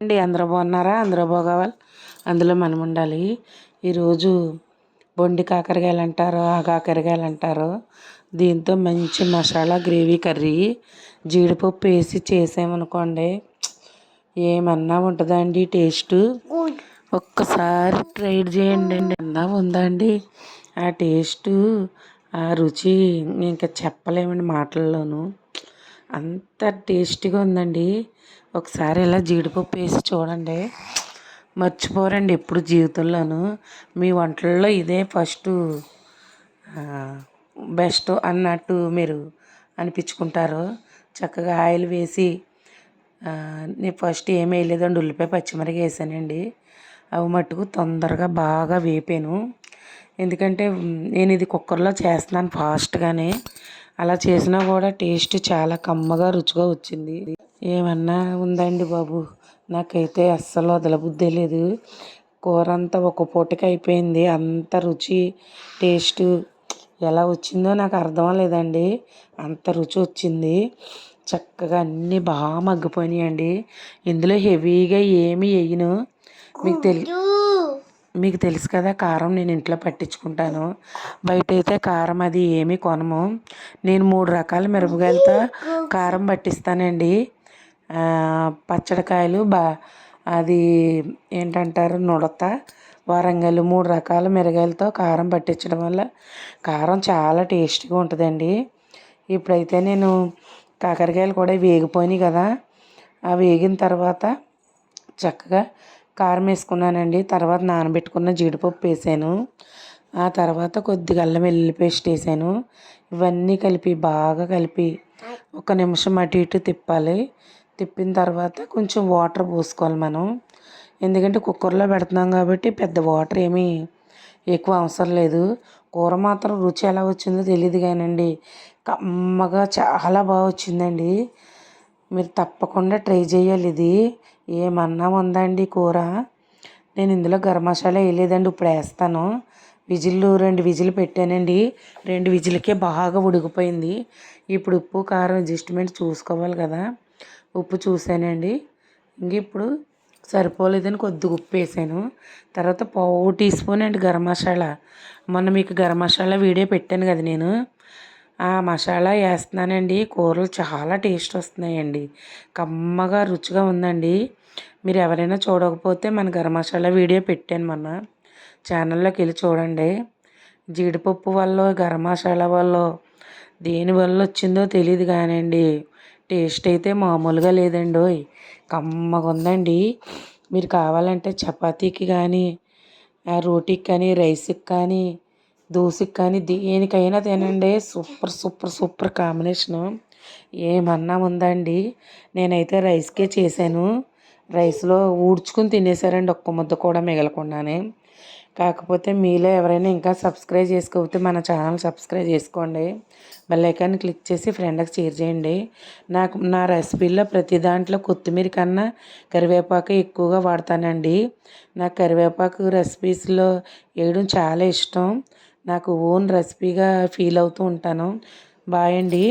అండి అందరూ బాగున్నారా? అందరూ బాగోవాలి? అందులో మనం ఉండాలి. ఈరోజు బొండి కాకరకాయలు అంటారు ఆ కాకరకాయలు అంటారు దీంతో మంచి మసాలా గ్రేవీ కర్రీ. జీడిపప్పు వేసి చేసామనుకోండి ఏమన్నా ఉంటుందా అండి టేస్ట్ ఒక్కసారి ట్రై చేయండి అండి. అన్నా ఉందా అండి ఆ టేస్టు ఆ రుచి ఇంకా చెప్పలేమండి మాటల్లోనూ. అంత టేస్టీగా ఉందండి. ఒకసారి ఇలా జీడిపప్పు వేసి చూడండి. మర్చిపోరండి ఎప్పుడు జీవితంలోనూ. మీ వంటల్లో ఇదే ఫస్ట్ బెస్ట్ అన్నట్టు మీరు అనిపించుకుంటారు. చక్కగా ఆయిల్ వేసి నేను ఫస్ట్ ఏం వేయలేదండి. ఉల్లిపాయ పచ్చిమిరపకాయ వేసానండి. అవి మట్టుకు తొందరగా బాగా వేపాను. ఎందుకంటే నేను ఇది కుక్కర్లో చేస్తున్నాను ఫాస్ట్గానే. అలా చేసినా కూడా టేస్ట్ చాలా కమ్మగా రుచిగా వచ్చింది. ఏమన్నా ఉందండి బాబు? నాకైతే అస్సలు వదలబుద్ధి లేదు. కూర అంతా ఒక పూటకి అయిపోయింది. అంత రుచి టేస్ట్ ఎలా వచ్చిందో నాకు అర్థం లేదండి అంత రుచి వచ్చింది. చక్కగా అన్నీ బాగా మగ్గిపోయినాయండి. ఇందులో హెవీగా ఏమి వేయను. మీకు తెలి మీకు తెలుసు కదా కారం నేను ఇంట్లో పట్టించుకుంటాను. బయట అయితే కారం అది ఏమీ కొనము. నేను మూడు రకాల మిరపకాయలతో కారం పట్టిస్తానండి. పచ్చడికాయలు బా అది ఏంటంటారు నుడత వరంగల్ మూడు రకాల మిరగాయలతో కారం పట్టించడం వల్ల కారం చాలా టేస్టీగా ఉంటుందండి. ఇప్పుడైతే నేను కాకరకాయలు కూడా వేగిపోయినాయి కదా ఆ వేగిన తర్వాత చక్కగా కారం వేసుకున్నానండి తర్వాత నానబెట్టుకున్న జీడిపప్పు వేసాను. ఆ తర్వాత కొద్దిగా అల్లం వెల్లుల్లి పేస్ట్ వేసాను. ఇవన్నీ కలిపి బాగా కలిపి ఒక నిమిషం అటు ఇటు తిప్పాలి. తిప్పిన తర్వాత కొంచెం వాటర్ పోసుకోవాలి మనం. ఎందుకంటే కుక్కర్లో పెడుతున్నాం కాబట్టి పెద్ద వాటర్ ఏమీ ఎక్కువ అవసరం లేదు. కూర మాత్రం రుచి ఎలా వచ్చిందో తెలియదు కానండి. కమ్మగా చాలా బాగా వచ్చిందండి. మీరు తప్పకుండా ట్రై చేయాలి ఇది. ఏమన్నా ఉందండి కూర? నేను ఇందులో గరం మసాలా వేయలేదండి ఇప్పుడు వేస్తాను. విజిల్లు రెండు విజిల్ పెట్టానండి. రెండు విజిల్కే బాగా ఉడికిపోయింది. ఇప్పుడు ఉప్పు కారం అడ్జస్ట్మెంట్ చూసుకోవాలి కదా. ఉప్పు చూసానండి. ఇంక ఇప్పుడు సరిపోలేదని కొద్దిగా ఉప్పు వేసాను. తర్వాత పావు టీ స్పూన్ అండి గరం మసాలా మొన్న మీకు గరం మసాలా వీడియో పెట్టాను కదా నేను. ఆ మసాలా వేస్తున్నానండి. కూరలు చాలా టేస్ట్ వస్తున్నాయండి. కమ్మగా రుచిగా ఉందండి. మీరు ఎవరైనా చూడకపోతే మన గరం మసాలా వీడియో పెట్టాను మొన్న. ఛానల్లోకి వెళ్ళి చూడండి. జీడిపప్పు వల్ల గరం మసాలా వల్ల దేని వల్ల వచ్చిందో తెలియదు కానండి. టేస్ట్ అయితే మామూలుగా లేదండి కమ్మగా ఉందండి. మీరు కావాలంటే చపాతీకి కానీ రోటీకి కానీ రైస్కి కానీ దోశకి కానీ దేనికైనా తినండి. Super super super combination. ఏమన్నా ఉందండి? నేనైతే రైస్కే చేశాను. రైస్లో ఊడ్చుకుని తినేసారండి ఒక్క ముద్ద కూడా మిగలకుండానే. కాకపోతే మీలో ఎవరైనా ఇంకా సబ్స్క్రైబ్ చేసుకోకపోతే మన ఛానల్ సబ్స్క్రైబ్ చేసుకోండి. బెల్లైకాన్ని క్లిక్ చేసి ఫ్రెండ్కి షేర్ చేయండి. నాకు నా రెసిపీలో ప్రతి దాంట్లో కొత్తిమీర కన్నా కరివేపాకు ఎక్కువగా వాడతానండి. నాకు కరివేపాకు రెసిపీస్లో వేయడం చాలా ఇష్టం. నాకు ఓన్ రెసిపీగా ఫీల్ అవుతూ ఉంటాను. బాయ్ అండి.